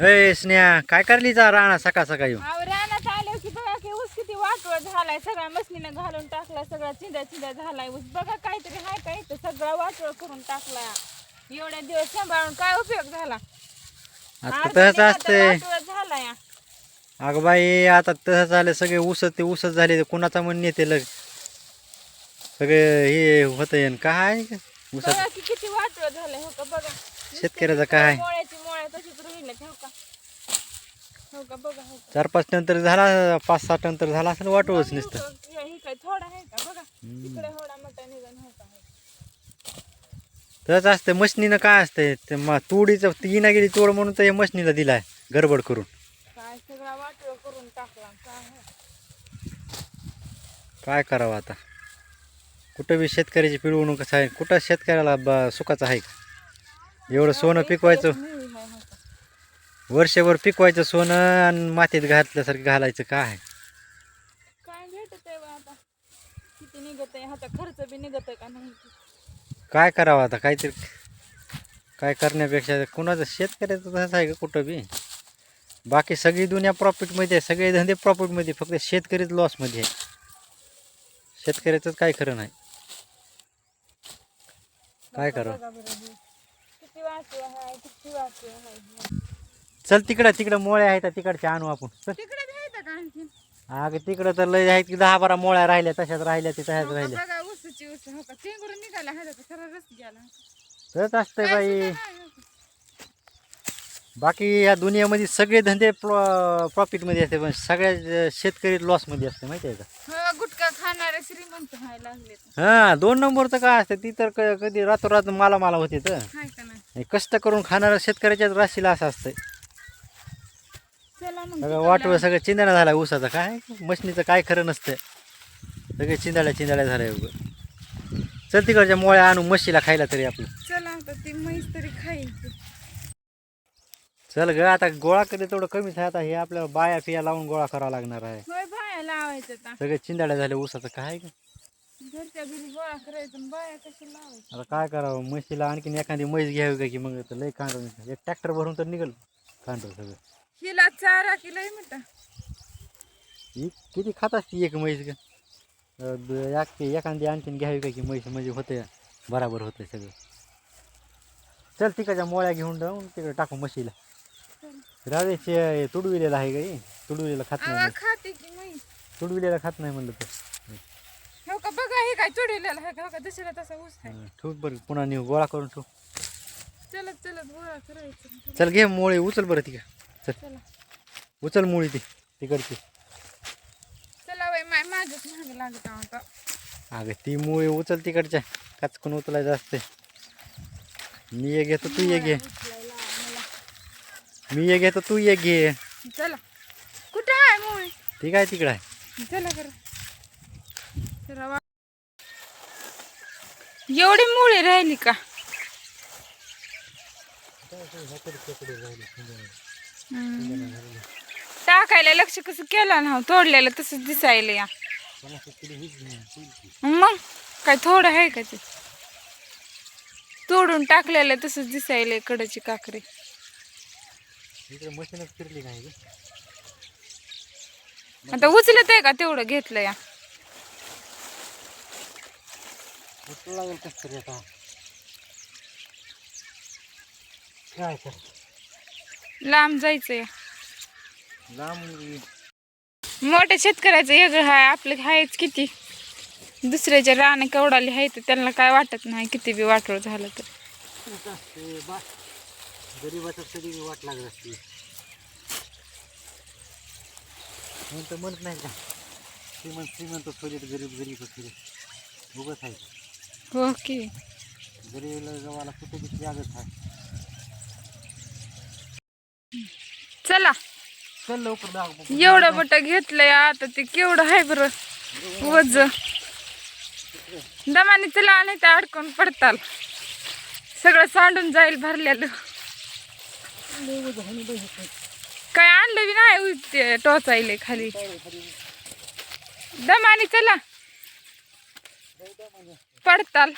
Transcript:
ए स्नेहा काय करली जा राणा सकाळ सकाळी? अहो, रानात आले की बघा की ऊस किती वाटवळ झालाय. सगळा मशीनं घालून टाकला सगळा चिंध्या चिंध्या झालाय ऊस. बघा काहीतरी हाय का इथं सगळा वाटवळ करून टाकला एवढ्या दिवस सांभाळून काय उपयोग झाला? आता तसंच असते झालाय. अगं बाई आता तसं झालं सगळे उसत ते उसत झाले कुणाचा मन नेते लग. सगळे हे होत काय? उसत. बघा की किती झालंय हो का? बघा. शेतकऱ्याचं काय? मोळ्याची मोळ्या तशीच राहिले हो का? हो का? बघा हो का? चार पाच टन तर झाला पाच सहा टन तर झाला असेल वाटवच नुसतं. हो काय थोडा आहे का? बघा. तिकडे हो तसंच असतं मशनीनं काय असतंय ते म तुडीचं तीना गेली तोड म्हणून तर हे मशनीला दिलाय गडबड करून. काय सगळा वाटवळ करून टाकला काय. काय करावं आता? कुठं बी शेतकऱ्याची पिळवणूक आहे कुठं शेतकऱ्याला ब सुखाचं आहे का? एवढं सोनं पिकवायचं. वर्षभर पिकवायचं सोनं आणि मातीत घातल्यासारखं घालायचं काय आहे? काय भेटत आहे बा आता? किती निघत आहे आता खर्च बी निघत आहे का नाही? काय करावं आता? काहीतरी काय करण्यापेक्षा कुणाचं? शेतकऱ्याचं तसंच आहे का कुठं बी? बाकी सगळी दुनिया प्रॉफिटमध्ये आहे. सगळे धंदे प्रॉफिटमध्ये फक्त शेतकरीच लॉसमध्ये आहे. शेतकऱ्याचंच काय खरं नाही. काय करावं? चल तिकडं तिकडं मोळ्या आहेत तिकडच्या आणू आपण. चल. अगं तिकडं तर लय आहेत की दहा बारा मोळ्या राहिल्या तशाच राहिल्या ते तशाच राहिल्या. ऊस हो का? चेंगरून निघाला आहे तर सरळ रस गेला. तसंच असतंय बाई. बाकी या दुनियामध्ये सगळे धंदे प्रॉफिटमध्ये असते पण सगळ्या शेतकरी लॉसमध्ये असते माहिती आहे का? हो गुटखा खाणारे श्रीमंत व्हायला लागले हा दोन नंबरचं काय असतं ती तर क- कधी रातोरात मला मला होते तर. हाय का नाही? कष्ट करून खाणाऱ्या शेतकऱ्याच्याच राशीला असं असतंय. चला मग सगळं वाटवं सगळं चिंदाणा झाला ऊसाचा काय? मशनीचं काय खरं नसतं सगळे चिंदाळ्या चिंदाळ्या झाल्या उगं. चल तिकडच्या मोळ्या आणू म्हशीला खायला तरी आपलं. चला आता ती म्हैस तरी चल ग आता गोळा कधी तेवढं कमीच आहे. आता हे आपल्याला बाया फिया लावून गोळा करावा लागणार आहे. होय बाया लावायचं आता. सगळे चिंदाड्या झाले ऊसाचं काय ग? घरच्या घरी गोळा करायचं आणि बाया कशी लावायचं? आता काय करावं? म्हशीला आणखीन एखादी म्हैस घ्यावी का की मग? तर लय निघतं. एक ट्रॅक्टर भरून तर निघल. कांडव सगळं. हिला चारा किलो म्हणता ही किती खात असते एक म्हैस ग? एखादी आणखीन घ्यावी का की म्हैस? म्हणजे होते बराबर होते सगळं. चल तिकडच्या मोळ्या घेऊन जाऊन तिकडे टाकू म्हशीला. राजेचे तुडविलेलं आहे गाई तुडविलेलं खात नाही की तुडविलेलं खात नाही म्हणलं तर. हो का? बघा हे काय चुडलेलं आहे का? हो का? दुसरा तसा ऊस ठेव बरं पुन्हा नेऊ गोळा करून ठेव. चलत चलत गोळा करायचं. चल घे मोळी उचल बरं ती चल. चला. उचल मुळी ती तिकडची. चला माझ्याच मागे लागत आता. अगं ती मुळी उचल तिकडच्या. काचकून उचलायचं असते. मी एक घेतो तू एक घे. उचलायला मला. मी एक घेतो तू एक घे. चला. कुठे आहे मुळे? ती काय तिकडं आहे? चला कर चला वा एवढी मुळे राहिली का? हम्म. टाकायला लक्ष कसं केलं ना तोडलेलं तसंच दिसायला या. मग? काय थोडं आहे का ते? तोडून टाकलेलं तसंच दिसायला कडची काकरी. आता उचलत आहे का तेवढं घेतलं या? लांब जायचं या लांब मोठ्या शेतकऱ्याचं वेगळं आहे आपलं आहेच किती? दुसऱ्याच्या राणे कवडाली आहे तर त्यांना काय वाटत नाही किती बी वाटोळ झालं तर. गरीबाचं बी वाट लागत असते. म्हणून तर म्हणत नाही का? श्रीमंत श्रीमंत खोलीत गरीब गरीब खोलीत उगत आहे. हो की. गरीब गावाला कुठे जागत आहे. चला. चल लवकर दाग एवढं बट घेतलंय आता ते केवढं आहे बरं. वज दमाने चला नाही तर अडकून पडताल. सगळं सांडून जाईल भरलेलं. काय आणलं बी नाही टोचायले खाली. दमानी चला. पडताल.